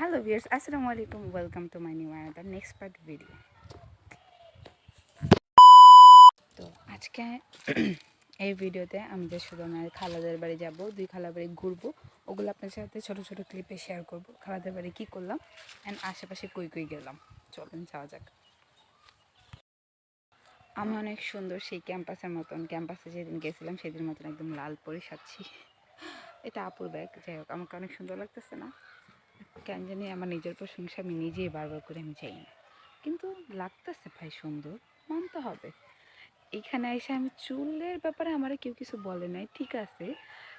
Hello viewers আসসালামু আলাইকুম welcome to my new another next part video তো আজকে এই ভিডিওতে আমি যে শুধু আমার খালাদের বাড়ি যাব, দুই খালা বাড়ি ঘুরবো, ওগুলো আপনার সাথে ছোটো ছোটো ক্লিপে শেয়ার করব। খালাদের বাড়ি কী করলাম অ্যান্ড আশেপাশে কই কই গেলাম। চলেন, যাওয়া যাক। আমি অনেক সুন্দর সেই ক্যাম্পাসের মতন। ক্যাম্পাসে যেদিন গেছিলাম, সেদিন মতন একদম লাল পরে সাচ্ছি এটা আপুর ব্যাগ যাই হোক, আমাকে অনেক সুন্দর লাগতেছে না? কেন জানি আমার নিজের প্রশংসা আমি নিজেই বারবার করে আমি চাই না। কিন্তু লাগতেছে ভাই সুন্দর মানতে হবে। এখানে এসে আমি চুলের ব্যাপারে আমার কেউ কিছু বলে নাই ঠিক আছে।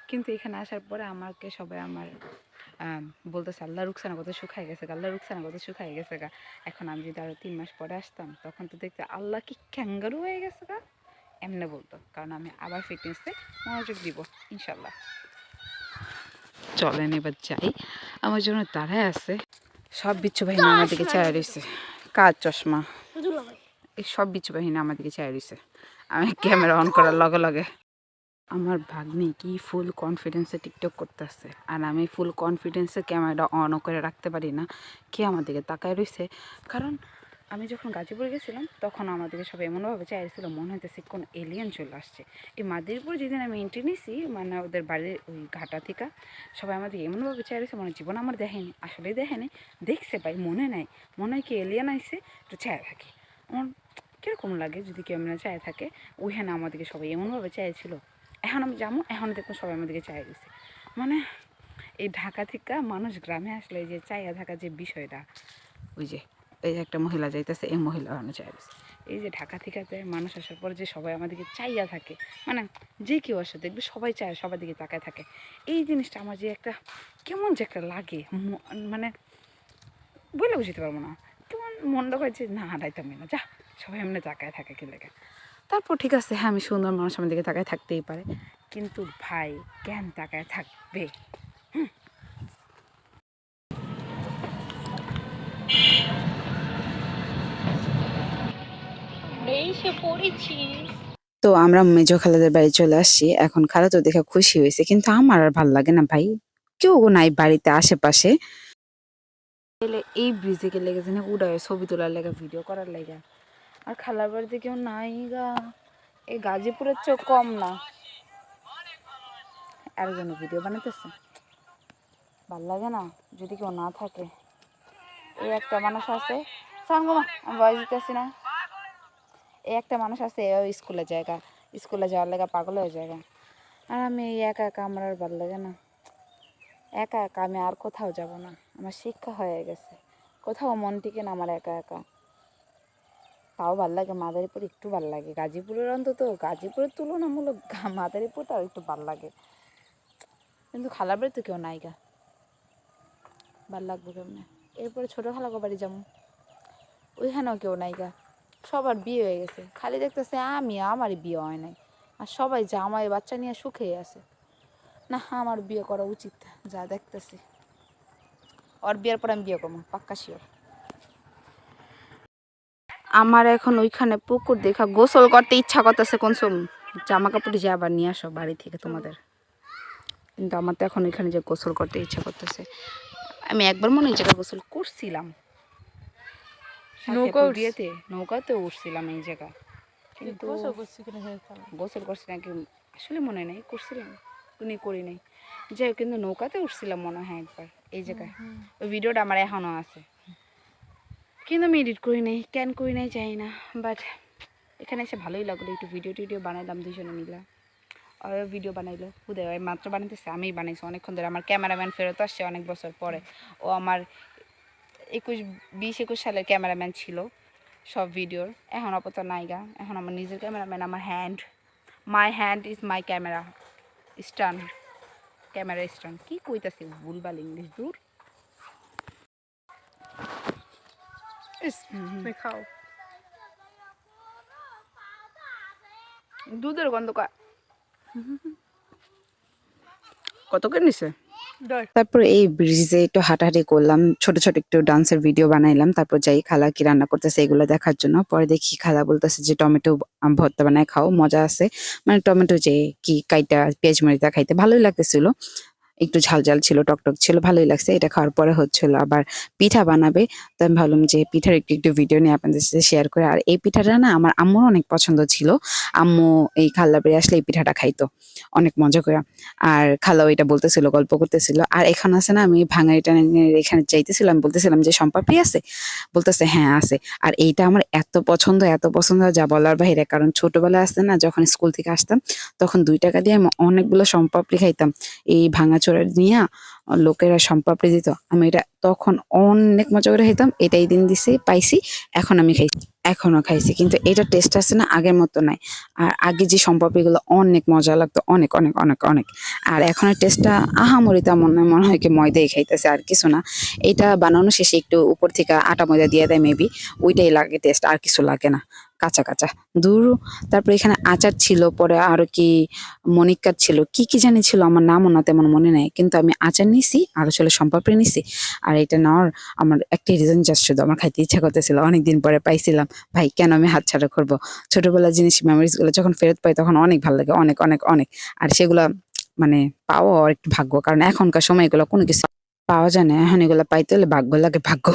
কিন্তু এখানে আসার পরে আমাকে সবাই আমার আম, বলতেছে আল্লাহ রুকসানা কত শুকাই গেছে আল্লাহ রুকসানা কত শুকাই গেছে গা। এখন আমি যদি আরও তিন মাস পরে আসতাম তখন তো দেখতে আল্লাহ কি ক্যাঙ্গারু হয়ে গেছে গা? এমনি বলতো কারণ আমি আবার ফিটনেসে মনোযোগ দিব ইনশাল্লাহ। চলেন এবার যাই। আমার জন্য তারাই আছে। সব বিচ্ছু বাহিনী আমার দিকে চায় রয়েছে কাজ চশমা? এই সব বিচ্ছু বাহিনী আমার দিকে চায় রয়েছে আমি ক্যামেরা অন করার লগে লগে। আমার ভাগ্নি কি ফুল কনফিডেন্সে টিকটক করতেছে। আর আমি ফুল কনফিডেন্সে ক্যামেরাটা অন করে রাখতে পারি না। কে আমার দিকে তাকায় রয়েছে কারণ আমি যখন গাজীপুর গেছিলাম, তখন আমাদেরকে সবাই এমনভাবে চাইছিল, মনে হইতেছে কোন এলিয়েন চলে আসছে। এই মাদিরপুর যেদিন আমি এন্ট্রি নিছি মানে ওদের বাড়ির ওই ঘাটা থেকে, সবাই আমাদের এমনভাবে চাইছে, মনে জীবন আমার দেখেনি, আসলেই দেখেনি। দেখছে ভাই, মনে নাই। মনে হয় কি এলিয়েন আইসে একটু চায় থাকে। আমার কীরকম লাগে যদি কেউ এমন চায় থাকে? ওইখানে আমাদেরকে সবাই এমনভাবে চাইছিল। এখন আমি যাব, এখন দেখব সবাই আমাদেরকে চাই দিছে। মানে এই ঢাকা থেকে মানুষ গ্রামে আসলে যে চাইয়া থাকা যে বিষয়টা, ওই যে এই যে একটা মহিলা যাইতেছে এই মহিলা ওখানে চাই দিছে এই যে ঢাকা থেকে মানুষ আসার পর যে সবাই আমাদেরকে চাইয়া থাকে মানে যে কেউ আসে দেখবে সবাই চায় সবার দিকে তাকায় থাকে। এই জিনিসটা আমার যে একটা কেমন যে একটা লাগে মানে বলে বুঝতে পারব না। কেমন মনটা হয় যে না হারাইতামই না যা। সবাই এমনি তাকায় থাকে কি লেগে। তারপর ঠিক আছে হ্যাঁ আমি সুন্দর মানুষ আমার দিকে তাকায় থাকতেই পারে। কিন্তু ভাই কেন তাকায় থাকবে? এসে পড়েছি তো আমরা মেজো খালাদের বাড়ি চলে আসছি। এখন খালা তো দেখে খুশি হয়েছে কিন্তু আমার আর ভালো লাগে না ভাই। কেউ নাই বাড়িতে আশেপাশে। এই ব্রিজে গেলে গেছে না উড়ায় ছবি তোলার লেগে ভিডিও করার লেগে। আর খালার বাড়িতে কেউ নাই গা। এই গাজীপুরের চেয়েও কম না। একজন ভিডিও বানাতেছে ভালো লাগে না যদি কেউ না থাকে। এই একটা মানুষ আছে। সাঙ্গমা আমি বয়স দিতেছি না। এই একটা মানুষ আছে এও স্কুলে জায়গা স্কুলে যাওয়ার লেগা পাগল হয়ে জায়গা আর আমি একা একা আমার আর ভালো লাগে না। একা একা আমি আর কোথাও যাব না। আমার শিক্ষা হয়ে গেছে। কোথাও মন টিকে না আমার একা একা। তাও ভালো লাগে, মাদারীপুর একটু ভালো লাগে। গাজীপুরের অন্তত, গাজীপুরের তুলনামূলক গা- মাদারীপুরটা একটু ভালো লাগে। কিন্তু খালার বাড়ি তো কেউ নাই গা। ভালো লাগবে কেমনে? এরপরে ছোটো খালাকে বাড়ি যাব। ওইখানেও কেউ নাই গা। সবার বিয়ে হয়ে গেছে। খালি দেখতেছে আমি আমারই বিয়ে হয় নাই। আর সবাই জামাই বাচ্চা নিয়ে সুখেই আছে। না, আমার বিয়ে করা উচিত, যা দেখতেছি। ওর বিয়ের পর আমি বিয়ে করব, পাক্কা শিওর। আমার এখন ওইখানে পুকুর দেখা গোসল করতে ইচ্ছা করতেছে কোন সব জামা কাপড় যে আবার নিয়ে আসো বাড়ি থেকে তোমাদের। কিন্তু আমার তো এখন ওইখানে যে গোসল করতে ইচ্ছা করতেছে। আমি একবার মনে হয় গোসল করছিলাম। নৌকা নৌকাতে উঠছিলাম এই জায়গায়। কিন্তু গোসল করছি নাকি আসলে মনে নেই করছিলাম। উনি করি নাই। যাই হোক, কিন্তু নৌকাতে উঠছিলাম মনে হয় একবার এই জায়গায়। ওই ভিডিওটা আমার এখনও আছে। কিন্তু আমি এডিট করি নাই কেন করি নাই জানি না। বাট এখানে এসে ভালোই লাগল একটু ভিডিও টিডিও বানাইলাম দুজনে মিলে। আর ভিডিও বানাইলো। খুদে মাত্র বানাইতেছে আমি বানাইছি। অনেকক্ষণ ধরে আমার ক্যামেরাম্যান ফেরত আসছে অনেক বছর পরে। ও আমার একুশ বিশ একুশ সালের ক্যামেরাম্যান ছিল সব ভিডিওর। এখন আপাতত নাইগা এখন আমার নিজের ক্যামেরাম্যান আমার hand my hand is my camera stand camera stand কি কইতাছি ভুলবাল ইংলিশ দূর। খাও। দুধের গন্ধ কত করে নিছে? তারপর এই ব্রিজে একটু হাঁটাহাঁটি করলাম, ছোট ছোট একটু ডান্সের ভিডিও বানাইলাম, তারপর যাই খালা কি রান্না করতেছে এগুলো দেখার জন্য। পরে দেখি খালা বলতেছে যে টমেটো ভর্তা বানায় খাও, মজা আছে। মানে টমেটো যে কি কাইটা পেঁয়াজ মরিচা খাইতে ভালোই লাগতেছিল। একটু ঝাল ঝাল ছিল, টকটক ছিল, ভালোই লাগছে। এটা খাওয়ার পরে হচ্ছিল আবার পিঠা বানাবে। তো আমি ভাবলাম যে পিঠার একটু একটু ভিডিও নিয়ে আপনাদের সাথে শেয়ার করে। আর এই পিঠাটা না আমার আম্মুর অনেক পছন্দ ছিল। আম্মু এই খাল্লা বেড়ে আসলে এই পিঠাটা খাইতো, অনেক মজা করে। আর খালাও এটা বলতেছিল, গল্প করতেছিল। আর এখানে আছে না, আমি ভাঙাড়িটা এখানে চাইতেছিলাম বলতেছিলাম যে সম্পাপড়ি আছে? বলতেছে হ্যাঁ আছে। আর এইটা আমার এত পছন্দ এত পছন্দ যা বলার বাইরে। কারণ ছোটবেলায় আসতে না, যখন স্কুল থেকে আসতাম, তখন দুই টাকা দিয়ে আমি অনেকগুলো সম্পাপড়ি খাইতাম। এই ভাঙাচোরা নিয়ে লোকেরা সম্পাপড়ি দিত। আমি এটা তখন অনেক মজা করে খাইতাম এটাই দিন দিছি পাইছি এখন আমি খাইছি এখনও খাইছি। কিন্তু এটা টেস্ট আছে না আগের মতো নাই। আর আগে যে সম্পাপড়িগুলো অনেক মজা লাগতো অনেক অনেক অনেক অনেক। আর এখনের টেস্টটা আহামরি নয়, মনে হয় কি ময়দাই খাইতেছে আর কিছু না। এটা বানানো শেষে একটু উপর থেকে আটা ময়দা দিয়ে দেয় মেবি ওইটাই লাগে টেস্ট আর কিছু লাগে না। কাঁচা কাঁচা। দূর। তারপরে এখানে আচার ছিল, পরে আরও কি মনিকার ছিল। কি কি জানি ছিল, আমার নামও না তেমন মনে নেই। কিন্তু আমি আচার নিছি আর ছিল সম্পাপড়ি নিছি। আর এটা নেওয়ার আমার একটি রিজন জাস্ট শুধু আমার খাইতে ইচ্ছা করতেছিল। অনেকদিন পরে পাইছিলাম। ভাই, কেন আমি হাত ছাড়া করব? ছোটবেলার জিনিস মেমোরিজগুলো যখন ফেরত পাই, তখন অনেক ভালো লাগে। অনেক অনেক অনেক। আর সেগুলা মানে পাওয়া একটু ভাগ্য। কারণ এখনকার সময়গুলো কোনো কিছু পাওয়া যায় না। এখন এগুলো পাইতে হলে ভাগ্য লাগে। ভাগ্য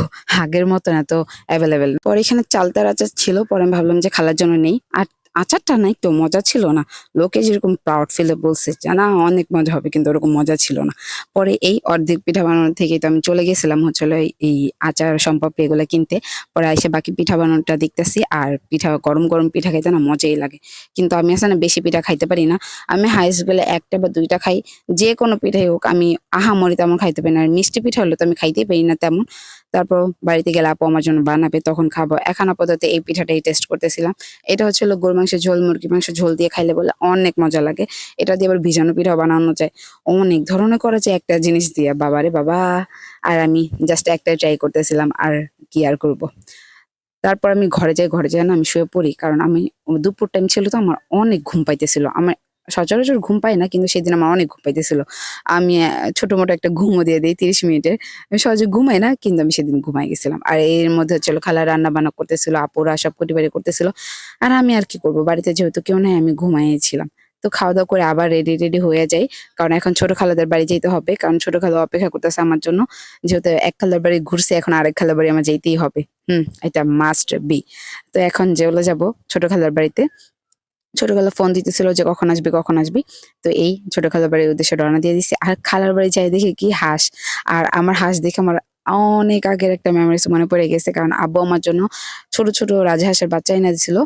আগের মতন এত অ্যাভেলেবেল পরে এখানে চালতার আচার ছিল, পরে আমি ভাবলাম যে খালার জন্য নেই। আর আচারটা না একটু মজা ছিল না। লোকে যেরকম প্রাউড ফিলে বলছে যে, না, অনেক মজা হবে। কিন্তু ওরকম মজা ছিল না। পরে এই অর্ধেক পিঠা বানানো থেকে তো আমি চলে গেছিলাম হচ্ছিল এই আচার সম্পর্কে এগুলো কিনতে। পরে এসে বাকি পিঠা বানানোটা দেখতেছি আর পিঠা, গরম গরম পিঠা খাইতে না মজাই লাগে। কিন্তু আমি আসলে বেশি পিঠা খাইতে পারি না। আমি হাইস্ট গেলে একটা বা দুইটা খাই। যে কোনো পিঠাই হোক, আমি আহামরি তেমন খাইতে পারি না। আর মিষ্টি পিঠা হলে তো আমি খাইতেই পারি না তেমন। তারপর বাড়িতে গেলে আপু আমার জন্য বানাবে, তখন খাব। এখন আপাতত এই পিঠাটাই টেস্ট করতেছিলাম। এটা হচ্ছিল গরু মাংসের ঝোল মুরগি মাংস ঝোল দিয়ে খাইলে বলে অনেক মজা লাগে। এটা দিয়ে আবার ভিজানো পিঠাও বানানো যায়। অনেক ধরনের করা যায় একটা জিনিস দিয়ে। বাবারে বাবা, আর আমি জাস্ট একটাই ট্রাই করতেছিলাম, আর কি আর করব? তারপর আমি ঘরে যাই ঘরে যাই না আমি শুয়ে পড়ি। কারণ আমি দুপুর টাইম ছিল তো, আমার অনেক ঘুম পাইতেছিল। আমার সচরাচর ঘুম পাই না, কিন্তু সেদিন আমার অনেক ঘুম পাইতেছিল। আমি ছোট মোটো একটা ঘুমও দিয়ে দিই তিরিশ মিনিটের। আমি সহজে ঘুমাই না, কিন্তু আমি সেদিন ঘুমাই গেছিলাম। আর এর মধ্যে হচ্ছিল খালা রান্না বান্না করতেছিল, আপুরা সব পরিবারে করতেছিল। আর আমি আর কি করব? বাড়িতে যেহেতু কেউ নাই, আমি ঘুমাইয়েছিলাম। তো খাওয়া দাওয়া করে আবার রেডি রেডি হয়ে যাই। কারণ এখন ছোট খালাদের বাড়ি যেতে হবে। কারণ ছোট খালা অপেক্ষা করতেছে আমার জন্য। যেহেতু এক খালার বাড়ি ঘুরছে, এখন আরেক খালার বাড়ি আমার যেতেই হবে। হুম, এটা মাস্ট বি তো এখন যেগুলো যাব ছোট খালার বাড়িতে। ছোট খালা ফোন দিতেছিল যে কখন আসবি কখন আসবি। তো এই ছোট খালার বাড়ির উদ্দেশ্যে রওনা দিয়ে দিছি। আর খালার বাড়ি যাই দেখি কি হাঁস। আর আমার হাঁস দেখে আমার অনেক আগের একটা মেমোরিজ মনে পড়ে গেছে, কারণ আব্বু আমার জন্য ছোট ছোট রাজহাঁসের বাচ্চা এনে দিছিল।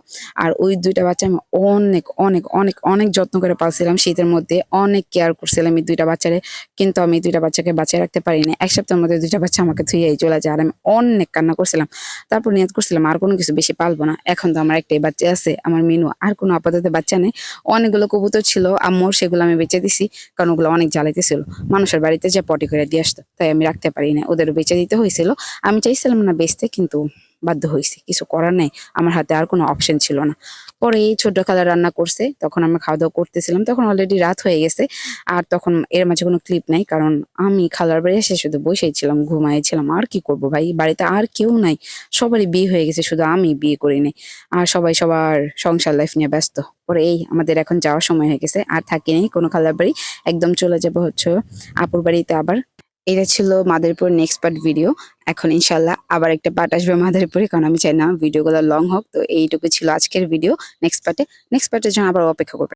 আর ওই দুইটা বাচ্চা আমি অনেক অনেক অনেক অনেক যত্ন করে পালছিলাম শীতের মধ্যে। অনেক কেয়ার করছিলাম এই দুইটা বাচ্চারে, কিন্তু আমি দুইটা বাচ্চাকে বাঁচিয়ে রাখতে পারিনি। এক সপ্তাহের মধ্যে দুইটা বাচ্চা আমাকে থুয়েই চলে যায় আর আমি অনেক কান্না করছিলাম। তারপর নিয়ত করছিলাম আর কোনো কিছু বেশি পালবো না। এখন তো আমার একটাই বাচ্চা আছে, আমার মিনু। আর কোনো আপাতত বাচ্চা নেই। অনেকগুলো কবুতর ছিল, আম্মুর সেগুলো আমি বেঁচে দিছি, কারণ ওগুলো অনেক জ্বালাইতেছিল। মানুষের বাড়িতে যে পটি করে দিয়ে আসতো, তাই আমি রাখতে পারি না ওদেরও বেঁচে দিতে হয়েছিল। আমি চাইছিলাম না বেচতে, কিন্তু বাধ্য হয়েছি। কিছু করার নেই। আমার হাতে আর কোনো অপশন ছিল না। পরে এই ছোট খালা রান্না করছে। তখন আমরা খাওয়া দাওয়া করতেছিলাম। তখন অলরেডি রাত হয়ে গেছে। আর তখন এর মাঝে কোনো ক্লিপ নাই, কারণ আমি খালার বাড়ি এসে শুধু বসেই ছিলাম, ঘুমাইছিলাম। আর কি করব ভাই? বাড়িতে আর কেউ নাই। সবারই বিয়ে হয়ে গেছে, শুধু আমি বিয়ে করিনি আর সবাই সবার সংসার লাইফ নিয়ে ব্যস্ত। পরে এই আমাদের এখন যাওয়ার সময় হয়ে গেছে। আর থাকিনি কোনো খালার বাড়ি। একদম চলে যাব হচ্ছে আপুর বাড়িতে আবার। এটা ছিল মাদারীপুর নেক্সট পার্ট ভিডিও এখন ইনশাল্লাহ আবার একটা পার্ট আসবে মাদারীপুরে, কারণ আমি চাই না ভিডিওগুলো লং হোক। তো এইটুকু ছিল আজকের ভিডিও নেক্সট পার্টে নেক্সট পার্টের জন্য আবার অপেক্ষা করবে